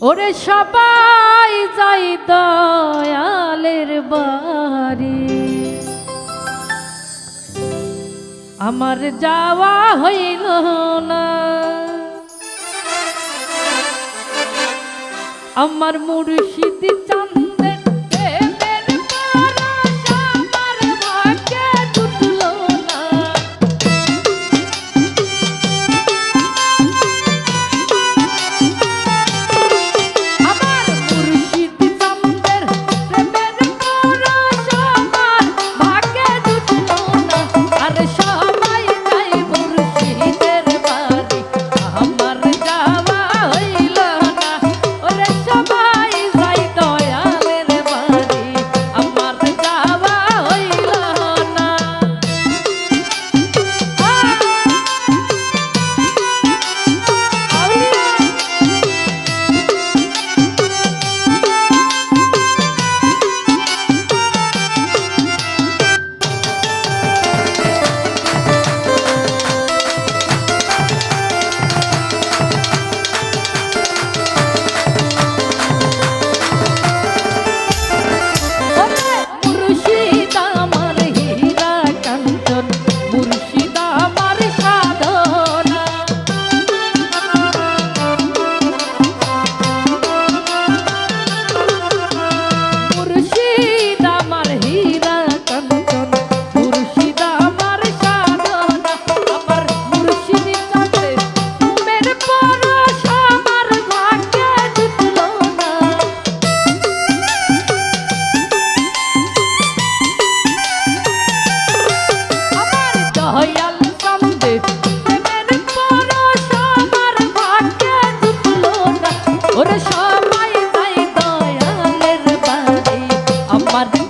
ওরে সবাই যাই দয়ালের বাড়ি। আমার যাওয়া হইল না। আমার মুড়ি মুর্শিদ আমার